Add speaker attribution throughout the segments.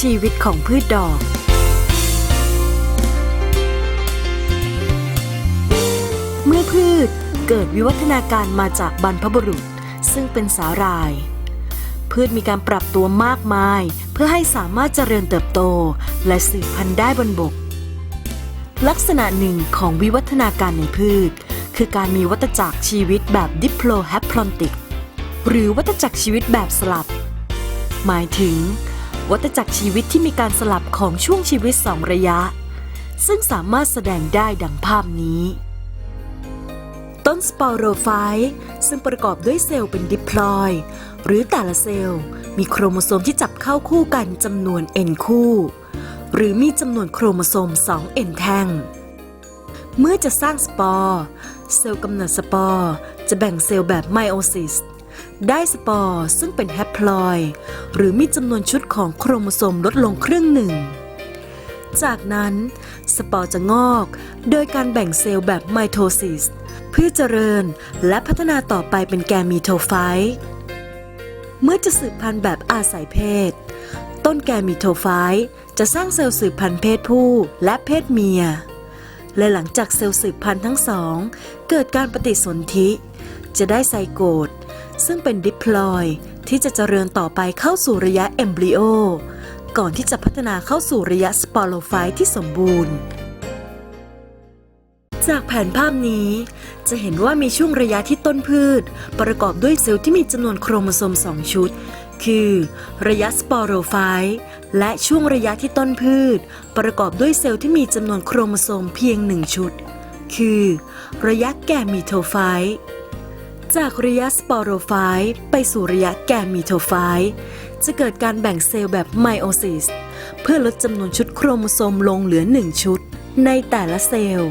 Speaker 1: ชีวิตของพืชดอก เมื่อพืชเกิดวิวัฒนาการมาจากบรรพบุรุษ ซึ่งเป็นสาหร่าย พืชมีการปรับตัวมากมาย เพื่อให้สามารถเจริญเติบโต และสืบพันธุ์ได้บนบก ลักษณะหนึ่งของวิวัฒนาการในพืช คือการมีวัฏจักรชีวิตแบบดิโพลแฮปพลอนติก หรือวัฏจักรชีวิตแบบสลับ หมายถึง วัฏจักรชีวิตที่มีการสลับของช่วงชีวิตสองระยะ ซึ่งสามารถแสดงได้ดังภาพนี้ ต้นสปอโรไฟต์ซึ่งประกอบด้วยเซลล์เป็นดิพลอย หรือแต่ละเซลล์ มีโครโมโซมที่จับเข้าคู่กันจำนวน n คู่ หรือมีจำนวนโครโมโซม 2 n แท่งเมื่อจะสร้างสปอร์ เซลล์กำเนิดสปอร์ จะแบ่งเซลล์แบบไมโอซิส ได้สปอร์ซึ่งเป็นแฮปพลอย หรือมีจำนวนชุดของโครโมโซมลดลงครึ่งหนึ่ง จากนั้นสปอร์จะงอก โดยการแบ่งเซลล์แบบไมโทซิสเพื่อเจริญและพัฒนาต่อไปเป็นแกมีโทไฟต์เมื่อจะสืบพันธุ์แบบอาศัยเพศ ต้นแกมีโทไฟต์จะสร้างเซลล์สืบพันธุ์เพศผู้และเพศเมีย และหลังจากเซลล์สืบพันธุ์ทั้งสอง เกิดการปฏิสนธิ จะได้ไซโกต ซึ่งเป็นดิพลอยที่จะเจริญต่อไปเข้าสู่ระยะเอมบริโอ ก่อนที่จะพัฒนาเข้าสู่ระยะสปอโรไฟต์ที่สมบูรณ์ จากแผนภาพนี้ จะเห็นว่ามีช่วงระยะที่ต้นพืช ประกอบด้วยเซลล์ที่มีจำนวนโครโมโซม 2 ชุด คือ ระยะสปอโรไฟต์และช่วงระยะที่ต้นพืช ประกอบด้วยเซลล์ที่มีจำนวนโครโมโซมเพียงหนึ่งชุด คือ ระยะแกมีโทไฟต์ จากระยะสปอโรไฟต์ไปสู่ระยะแกมีโทไฟต์จะเกิดการแบ่งเซลล์แบบไมโอซิสเพื่อลดจำนวนชุดโครโมโซมลงเหลือ 1 ชุด ในแต่ละเซลล์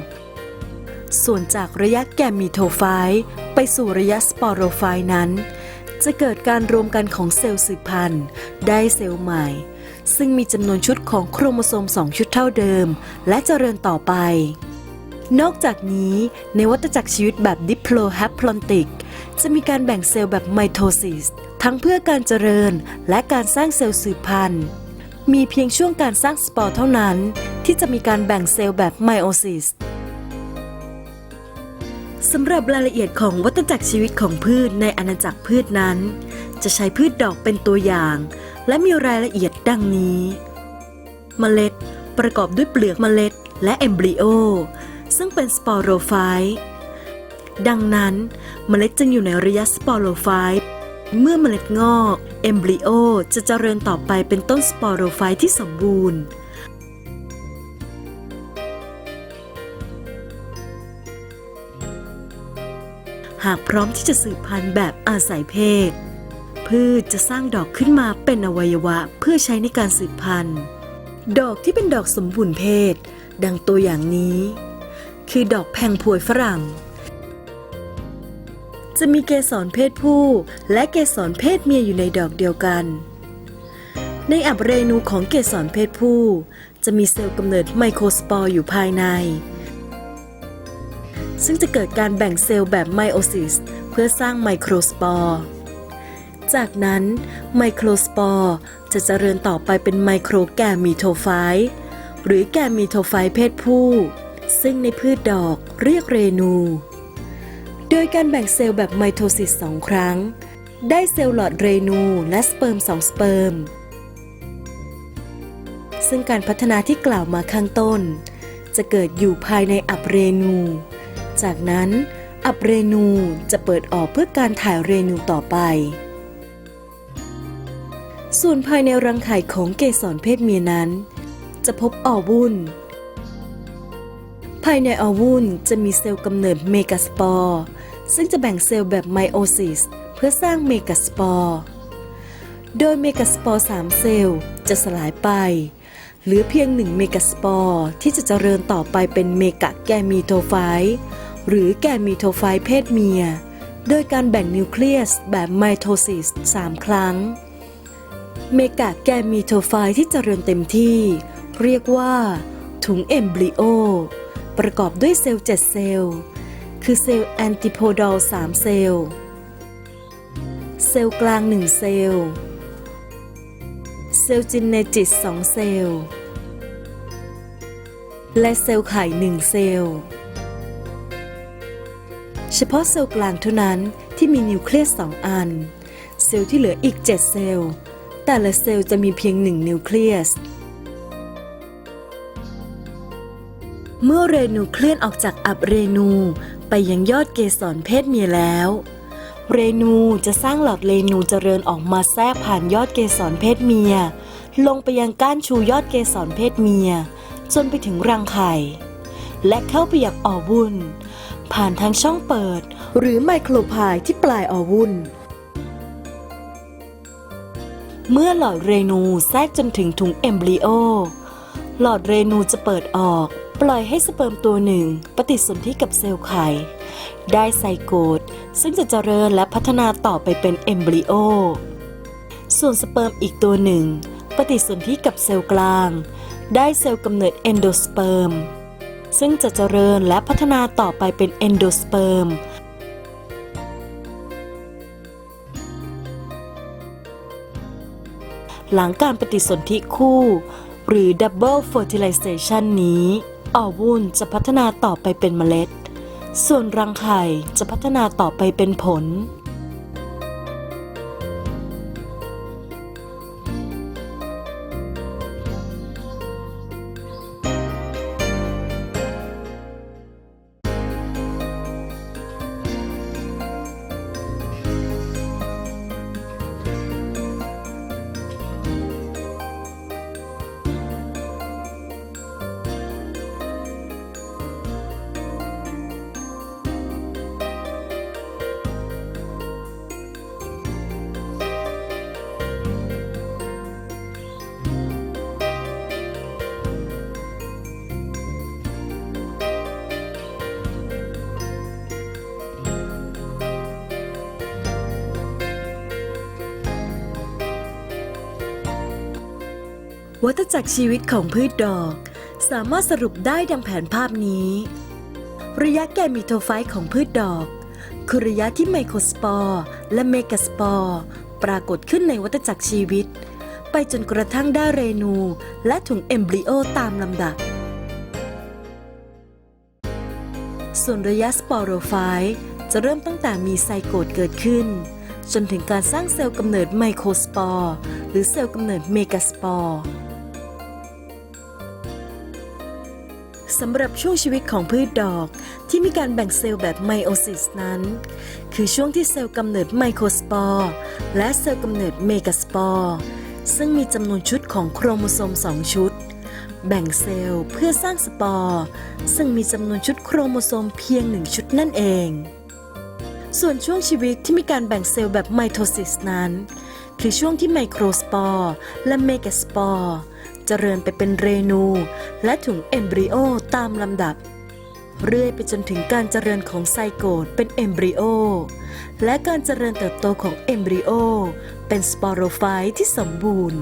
Speaker 1: ส่วนจากระยะแกมีโทไฟต์ไปสู่ระยะสปอโรไฟต์นั้น จะเกิดการรวมกันของเซลล์สืบพันธุ์ ได้เซลล์ใหม่ ซึ่งมีจำนวนชุดของโครโมโซม 2 ชุดเท่าเดิม และเจริญต่อไป นอกจากนี้ในวัฏจักรชีวิตแบบดิพโลแฮปพลอนติก จะมีการแบ่งเซลล์แบบไมโทซิสทั้งเพื่อการเจริญและการสร้างเซลล์สืบพันธุ์ มีเพียงช่วงการสร้างสปอร์เท่านั้น ที่จะมีการแบ่งเซลล์แบบไมโอซิสสำหรับรายละเอียดของวัฏจักรชีวิตของพืชในอาณาจักรพืชนั้น จะใช้พืชดอกเป็นตัวอย่าง และมีรายละเอียดดังนี้ เมล็ด ประกอบด้วยเปลือกเมล็ดและเอมบริโอ ซึ่งเป็นสปอโรไฟต์ดังนั้นเมล็ดจึงอยู่ในระยะสปอโรไฟต์เมื่อเมล็ดงอกเอมบริโอจะเจริญต่อไปเป็นต้นสปอโรไฟต์ที่สมบูรณ์หากพร้อมที่จะสืบพันธุ์แบบอาศัยเพศ พืชจะสร้างดอกขึ้นมาเป็นอวัยวะเพื่อใช้ในการสืบพันธุ์ ดอกที่เป็นดอกสมบูรณ์เพศ ดังตัวอย่างนี้ คือดอกแพงพวยฝรั่ง จะมีเกสรเพศผู้ และเกสรเพศเมียอยู่ในดอกเดียวกัน ในอับเรนูของเกสรเพศผู้ จะมีเซลล์กำเนิดไมโครสปอร์อยู่ภายใน ซึ่งจะเกิดการแบ่งเซลล์แบบไมโอซิสเพื่อสร้างไมโครสปอร์ จากนั้นไมโครสปอร์จะเจริญต่อไปเป็นไมโครแกมีโทไฟต์หรือแกมีโทไฟต์เพศผู้ ซึ่งในพืชดอกเรียกเรนู โดยการแบ่งเซลล์แบบไมโทซิสสองครั้ง ได้เซลล์หลอดเรนูและสเปิร์มสองสเปิร์ม ซึ่งการพัฒนาที่กล่าวมาข้างต้น จะเกิดอยู่ภายในอับเรนู จากนั้นอับเรนูจะเปิดออกเพื่อการถ่ายเรนูต่อไป ส่วนภายในรังไข่ของเกสรเพศเมียนั้น จะพบออวุลภายในอวุลจะมีเซลล์กำเนิดเมกาสปอร์ซึ่งจะแบ่งเซลล์แบบไมโอซิสเพื่อสร้างเมกาสปอร์โดยเมกาสปอร์3เซลล์จะสลายไป เหลือเพียงหนึ่งเมกาสปอร์ที่จะเจริญต่อไปเป็นเมกะแกมีโทไฟหรือแกมีโทไฟเพศเมีย โดยการแบ่งนิวเคลียสแบบไมโทซิส3 ครั้ง เมกะแกมีโทไฟที่เจริญเต็มที่ เรียกว่าถุงเอมบริโอ ประกอบด้วยเซลล์ 7 เซลล์ คือเซลล์แอนติโพดอล 3 เซลล์ เซลล์กลาง 1 เซลล์ เซลล์จินเนจิต 2 เซลล์ และเซลล์ไข่ 1 เซลล์ เฉพาะเซลล์กลางเท่านั้นที่มีนิวเคลียส 2 อัน เซลล์ที่เหลืออีก 7 เซลล์ แต่ละเซลล์จะมีเพียง 1 นิวเคลียส มื่อเรนูเคลื่อนออกจากอับเรนูไปยังยอดเกสรเพศเมียแล้ว เรนูจะสร้างหลอดเรนูเจริญออกมาแทรกผ่านยอดเกสรเพศเมีย ลงไปยังก้านชูยอดเกสรเพศเมีย จนไปถึงรังไข่และเข้าไปยังออวุนผ่านทางช่องเปิด หรือไมโครพายที่ปลายออวุนเมื่อหลอดเรนูแทรกจนถึงถุงเอมบริโอ หลอดเรนูจะเปิดออก ปล่อยให้สเปิร์มตัวหนึ่ง ปฏิสนธิกับเซลล์ไข่ ได้ไซโกตซึ่งจะเจริญและพัฒนาต่อไปเป็นเอมบริโอ ส่วนสเปิร์มอีกตัวหนึ่ง ปฏิสนธิกับเซลล์กลาง ได้เซลล์กำเนิดเอนโดสเปิร์มซึ่งจะเจริญและพัฒนาต่อไปเป็นเอนโดสเปิร์มหลังการปฏิสนธิคู่ หรือ Double Fertilization นี้ ออวุนจะพัฒนาต่อไปเป็นเมล็ด ส่วนรังไข่จะพัฒนาต่อไปเป็นผล วัฏจักรชีวิตของพืชดอก สามารถสรุปได้ดังแผนภาพนี้ ระยะแกมิโทไฟต์ของพืชดอก คือระยะที่ไมโครสปอร์และเมกาสปอร์ปรากฏขึ้นในวัฏจักรชีวิต ไปจนกระทั่งได้เรนู และถุงเอมบริโอตามลำดับ ส่วนระยะสปอโรไฟต์จะเริ่มตั้งแต่มีไซโกตเกิดขึ้น จนถึงการสร้างเซลล์กำเนิดไมโครสปอร์ หรือเซลล์กำเนิดเมกาสปอร์ สำหรับช่วงชีวิตของพืชดอก ที่มีการแบ่งเซลล์แบบไมโอซิสนั้น คือช่วงที่เซลล์กำเนิดไมโครสปอร์ และเซลล์กำเนิดเมกาสปอร์ ซึ่งมีจำนวนชุดของโครโมโซม 2 ชุด แบ่งเซลล์เพื่อสร้างสปอร์ ซึ่งมีจำนวนชุดโครโมโซมเพียงหนึ่งชุดนั่นเอง ส่วนช่วงชีวิตที่มีการแบ่งเซลล์แบบไมโทซิสนั้น คือช่วงที่ไมโครสปอร์ และเมกาสปอร์เจริญไปเป็นเรนู และถุงเอมบริโอ ตามลำดับ เรื่อยไปจนถึงการเจริญของไซโกตเป็นเอมบริโอ และการเจริญเติบโตของเอมบริโอเป็นสปอโรไฟต์ที่สมบูรณ์